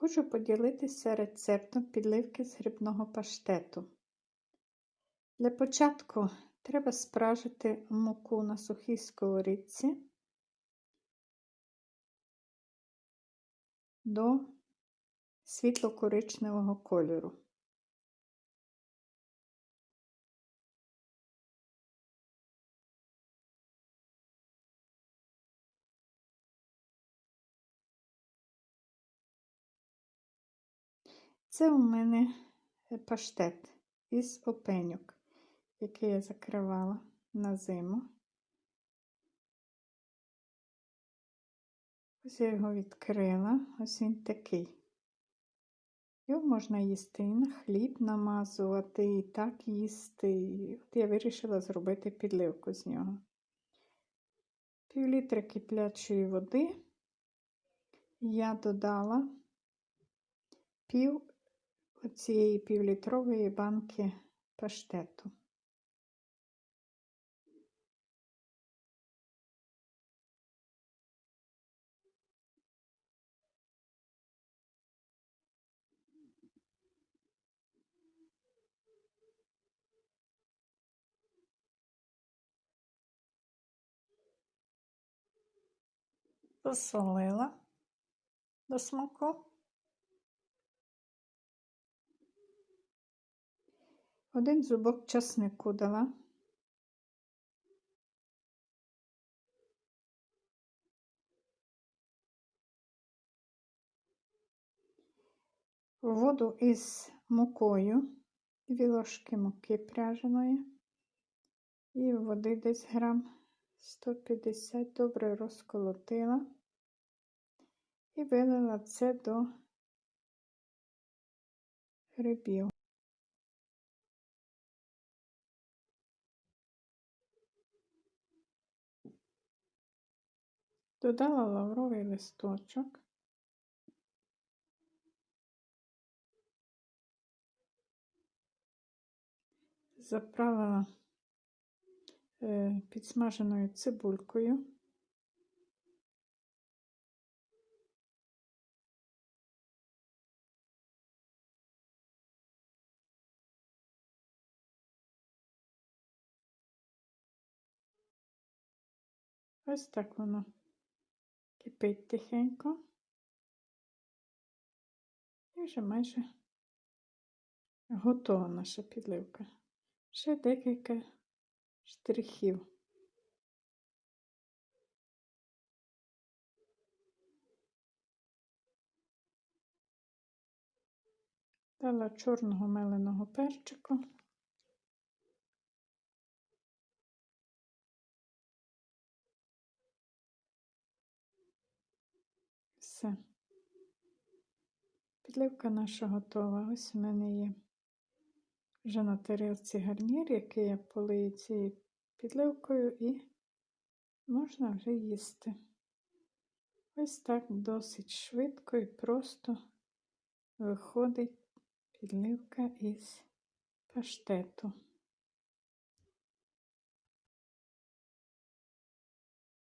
Хочу поділитися рецептом підливки з грибного паштету. Для початку треба спражити муку на сухій сковорідці до світло-коричневого кольору. Це у мене паштет із опеньок, який я закривала на зиму. Ось я його відкрила, ось він такий. Його можна їсти на хліб намазувати, і так їсти. От я вирішила зробити підливку з нього. Пів літра киплячої води я додала пів оцієї півлітрової банки паштету. Посолила до смаку. Один зубок часнику дала. Воду із мукою, дві ложки муки пряженої і води десь грам 150 добре розколотила і вилила це до грибів. Додала лавровий листочок. Заправила е, підсмаженою цибулькою. Ось так воно кипить тихенько. І вже майже готова наша підливка. Ще декілька штрихів. Дала чорного меленого перчику. Все. Підливка наша готова. Ось у мене є вже на тарілці гарнір, який я полию цією підливкою, і можна вже їсти. Ось так досить швидко і просто виходить підливка із паштету.